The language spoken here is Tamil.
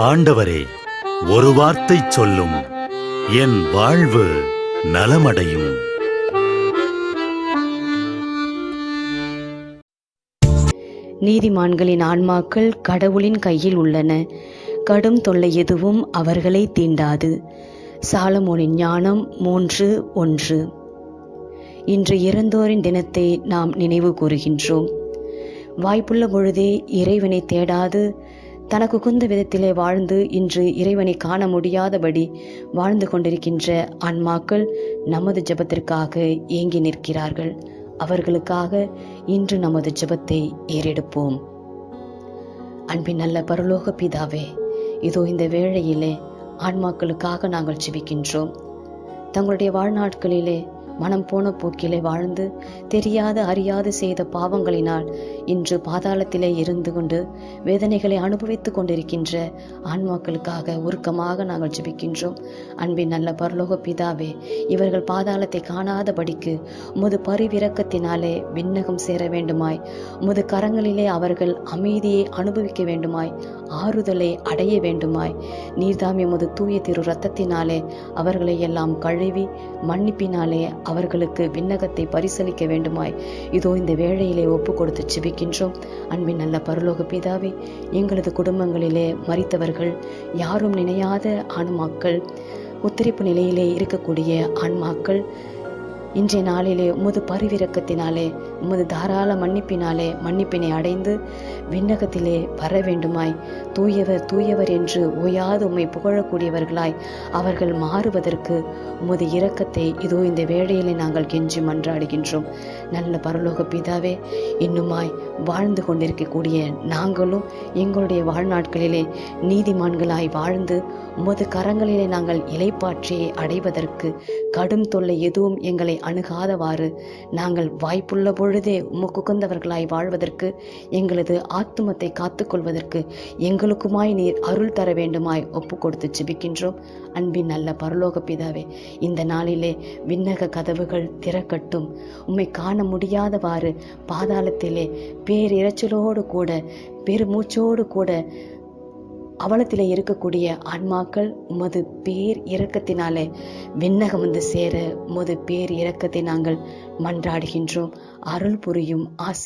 ஆண்டவரே ஒரு வார்த்தை சொல்லும். என் வாழ்வு நலமடையும். நீதிமான்களின் ஆன்மாக்கள் கடவுளின் கையில் உள்ளன. கடும் தொல்லை எதுவும் அவர்களை தீண்டாது. சாலமோனின் ஞானம் மூன்று ஒன்று. இன்று இறந்தோரின் தினத்தை நாம் நினைவு கூறுகின்றோம். வாய்ப்புள்ள பொழுதே இறைவனை தேடாது தனக்கு குந்த விதத்திலே வாழ்ந்து இன்று இறைவனை காண முடியாதபடி வாழ்ந்து கொண்டிருக்கின்ற ஆன்மாக்கள் நமது ஜெபத்திற்காக ஏங்கி நிற்கிறார்கள். அவர்களுக்காக இன்று நமது ஜெபத்தை ஏறெடுப்போம். அன்பின் நல்ல பரலோக பிதாவே இதோ இந்த வேளையிலே ஆன்மாக்களுக்காக நாங்கள் ஜெபிக்கின்றோம். தங்களுடைய வாழ்நாட்களிலே மனம் போன போக்கிலே வாழ்ந்து தெரியாத அறியாது செய்த பாவங்களினால் இன்று பாதாளத்திலே இருந்து கொண்டு வேதனைகளை அனுபவித்துக் கொண்டிருக்கின்ற ஆன்மாக்களுக்காக உருக்கமாக நாங்கள் ஜெபிக்கின்றோம். அன்பின் நல்ல பரலோக பிதாவே இவர்கள் பாதாளத்தை காணாதபடிக்கு முது பரிவிரக்கத்தினாலே விண்ணகம் சேர வேண்டுமாய் முது கரங்களிலே அவர்கள் அமைதியை அனுபவிக்க வேண்டுமாய் ஆறுதலை அடைய வேண்டுமாய் நீர்தாம் எமது தூய திரு ரத்தத்தினாலே அவர்களை எல்லாம் கழுவி மன்னிப்பினாலே அவர்களுக்கு விண்ணகத்தை பரிசளிக்க வேண்டுமாய். இதோ இந்த வேளையிலே ஒப்பு கொடுத்து ஜெபிக்கின்றோம். அன்பின் நல்ல பரலோக பிதாவே எங்களது குடும்பங்களிலே மறித்தவர்கள் யாரும் நினையாத ஆன்மாக்கள் உத்திரிப்பு நிலையிலே இருக்கக்கூடிய ஆன்மாக்கள் இன்றைய நாளிலே உமது பரிவிரக்கத்தினாலே உமது தாராள மன்னிப்பினாலே மன்னிப்பினை அடைந்து விண்ணகத்திலே வர வேண்டுமாய் தூயவர் தூயவர் என்று ஓயாது உம்மை புகழக்கூடியவர்களாய் அவர்கள் மாறுவதற்கு உமது இரக்கத்தை இதோ இந்த வேளையிலே நாங்கள் கெஞ்சி மன்றாடுகின்றோம். நல்ல பரலோக பிதாவே இன்னுமாய் வாழ்ந்து கொண்டிருக்கக்கூடிய நாங்களும் எங்களுடைய வாழ்நாட்களிலே நீதிமான்களாய் வாழ்ந்து உமது கரங்களிலே நாங்கள் இலைப்பாற்றியை அடைவதற்கு கடும் தொல்லை எதுவும் எங்களை அணுகாதவாறு நாங்கள் வாய்ப்புள்ள பொழுதே உமக்கு உகந்தவர்களாய் வாழ்வதற்கு எங்களது ஆத்துமத்தை காத்துக்கொள்வதற்கு எங்களுக்குமாய் நீர் அருள் தர வேண்டுமாய் ஒப்பு கொடுத்து ஜெபிக்கின்றோம். அன்பின் நல்ல பரலோக பிதாவே இந்த நாளிலே விண்ணக கதவுகள் திறக்கட்டும். உம்மை காண முடியாதவாறு பாதாளத்திலே பேரிரைச்சலோடு கூட பெருமூச்சோடு கூட அவலத்திலே இருக்கக்கூடிய ஆன்மாக்கள் உமது பேர் இரக்கத்தினாலே விண்ணகம் வந்து சேர உமது பேர் இரக்கத்தை நாங்கள் மன்றாடுகின்றோம். அருள் புரியும் ஆசி